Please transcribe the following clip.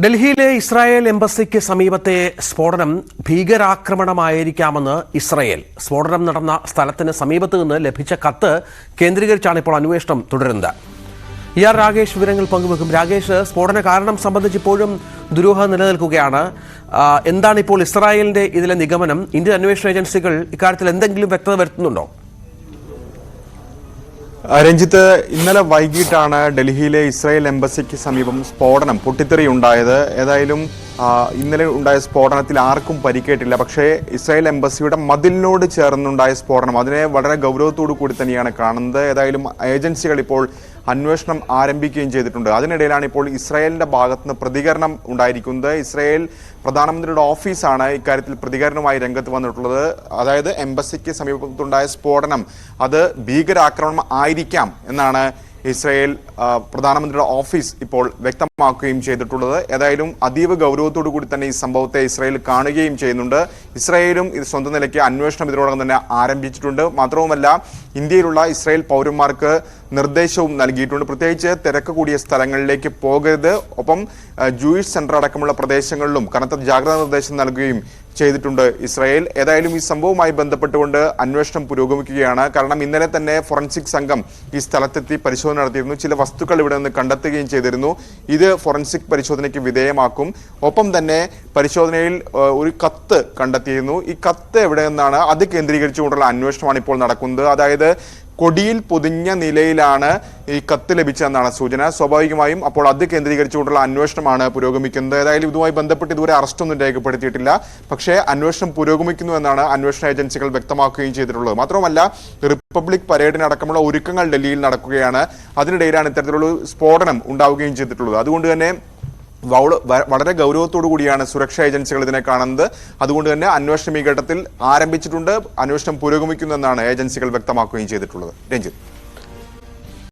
ഡൽഹിയിലെ ഇസ്രായേൽ എംബസിക്ക് സമീപത്തെ സ്ഫോടനം ഭീകരാക്രമണമായിരിക്കാമെന്ന് ഇസ്രായേൽ. സ്ഫോടനം നടന്ന സ്ഥലത്തിന് സമീപത്ത് നിന്ന് ലഭിച്ച കത്ത് കേന്ദ്രീകരിച്ചാണ് ഇപ്പോൾ അന്വേഷണം തുടരുന്നത്. ഇ ആർ രാകേഷ് വിവരങ്ങൾ പങ്കുവെക്കും. രാകേഷ് സ്ഫോടന കാരണം സംബന്ധിച്ച് ഇപ്പോഴും ദുരൂഹ നിലനിൽക്കുകയാണ്. എന്താണ് ഇപ്പോൾ ഇസ്രായേലിന്റെ ഇതിലെ നിഗമനം? ഇന്ത്യൻ അന്വേഷണ ഏജൻസികൾ ഇക്കാര്യത്തിൽ എന്തെങ്കിലും വ്യക്തത വരുത്തുന്നുണ്ടോ? രഞ്ജിത്ത് ഇന്നലെ വൈകിട്ടാണ് ഡൽഹിയിലെ ഇസ്രായേൽ എംബസിക്ക് സമീപം സ്ഫോടനം പൊട്ടിത്തെറി ഉണ്ടായത് ഏതായാലും ഇന്നലെ ഉണ്ടായ സ്ഫോടനത്തിൽ ആർക്കും പരിക്കേറ്റില്ല. പക്ഷേ ഇസ്രായേൽ എംബസിയുടെ മതിലിനോട് ചേർന്നുണ്ടായ സ്ഫോടനം അതിനെ വളരെ ഗൗരവത്തോടു കൂടി തന്നെയാണ് കാണുന്നത്. ഏതായാലും ഏജൻസികൾ ഇപ്പോൾ അന്വേഷണം ആരംഭിക്കുകയും ചെയ്തിട്ടുണ്ട്. അതിനിടയിലാണ് ഇപ്പോൾ ഇസ്രായേലിന്റെ ഭാഗത്തുനിന്ന് പ്രതികരണം ഉണ്ടായിരിക്കുന്നത്. ഇസ്രായേൽ പ്രധാനമന്ത്രിയുടെ ഓഫീസാണ് ഇക്കാര്യത്തിൽ പ്രതികരണവുമായി രംഗത്ത് വന്നിട്ടുള്ളത്. അതായത് എംബസിക്ക് സമീപത്തുണ്ടായ സ്ഫോടനം അത് ഭീകരാക്രമണം ആയിരിക്കാം എന്നാണ് ഇസ്രായേൽ പ്രധാനമന്ത്രിയുടെ ഓഫീസ് ഇപ്പോൾ വ്യക്തമാക്കുകയും ചെയ്തിട്ടുള്ളത്. ഏതായാലും അതീവ ഗൗരവത്തോടു കൂടി തന്നെ ഈ സംഭവത്തെ ഇസ്രയേൽ കാണുകയും ചെയ്യുന്നുണ്ട്. ഇസ്രയേലും ഇത് സ്വന്തം നിലയ്ക്ക് അന്വേഷണം ഇതിനോടകം തന്നെ ആരംഭിച്ചിട്ടുണ്ട്. മാത്രവുമല്ല ഇന്ത്യയിലുള്ള ഇസ്രയേൽ പൗരന്മാർക്ക് നിർദ്ദേശവും നൽകിയിട്ടുണ്ട്. പ്രത്യേകിച്ച് തിരക്ക് കൂടിയ സ്ഥലങ്ങളിലേക്ക് പോകരുത്. ഒപ്പം ജൂയിഷ് സെന്റർ അടക്കമുള്ള പ്രദേശങ്ങളിലും കനത്ത ജാഗ്രതാ നിർദ്ദേശം നൽകുകയും ചെയ്തിട്ടുണ്ട് ഇസ്രായേൽ. ഏതായാലും ഈ സംഭവവുമായി ബന്ധപ്പെട്ടുകൊണ്ട് അന്വേഷണം പുരോഗമിക്കുകയാണ്. കാരണം ഇന്നലെ തന്നെ ഫോറൻസിക് സംഘം ഈ സ്ഥലത്തെത്തി പരിശോധന നടത്തിയിരുന്നു. ചില വസ്തുക്കൾ ഇവിടെ നിന്ന് കണ്ടെത്തുകയും ചെയ്തിരുന്നു. ഇത് ഫോറൻസിക് പരിശോധനയ്ക്ക് വിധേയമാക്കും. ഒപ്പം തന്നെ പരിശോധനയിൽ ഒരു കത്ത് കണ്ടെത്തിയിരുന്നു. ഈ കത്ത് എവിടെ നിന്നാണ്? അത് കേന്ദ്രീകരിച്ചുകൊണ്ടുള്ള അന്വേഷണമാണ് ഇപ്പോൾ നടക്കുന്നത്. അതായത് കൊടിയിൽ പൊതിഞ്ഞ നിലയിലാണ് ഈ കത്ത് ലഭിച്ചതെന്നാണ് സൂചന. സ്വാഭാവികമായും അപ്പോൾ അത് കേന്ദ്രീകരിച്ചുകൊണ്ടുള്ള അന്വേഷണമാണ് പുരോഗമിക്കുന്നത്. ഏതായാലും ഇതുമായി ബന്ധപ്പെട്ട് ഇതുവരെ അറസ്റ്റൊന്നും രേഖപ്പെടുത്തിയിട്ടില്ല. പക്ഷേ അന്വേഷണം പുരോഗമിക്കുന്നു എന്നാണ് അന്വേഷണ ഏജൻസികൾ വ്യക്തമാക്കുകയും ചെയ്തിട്ടുള്ളത്. മാത്രമല്ല റിപ്പബ്ലിക് പരേഡിനടക്കമുള്ള ഒരുക്കങ്ങൾ ഡൽഹിയിൽ നടക്കുകയാണ്. അതിനിടയിലാണ് ഇത്തരത്തിലുള്ള സ്ഫോടനം ഉണ്ടാവുകയും ചെയ്തിട്ടുള്ളത്. അതുകൊണ്ട് തന്നെ വളരെ ഗൗരവത്തോടു കൂടിയാണ് സുരക്ഷാ ഏജൻസികൾ ഇതിനെ കാണുന്നത്. അതുകൊണ്ട് തന്നെ അന്വേഷണം ഈ ഘട്ടത്തിൽ ആരംഭിച്ചിട്ടുണ്ട്. അന്വേഷണം പുരോഗമിക്കുന്നെന്നാണ് ഏജൻസികൾ വ്യക്തമാക്കുകയും ചെയ്തിട്ടുള്ളത്. രഞ്ജിത്ത്.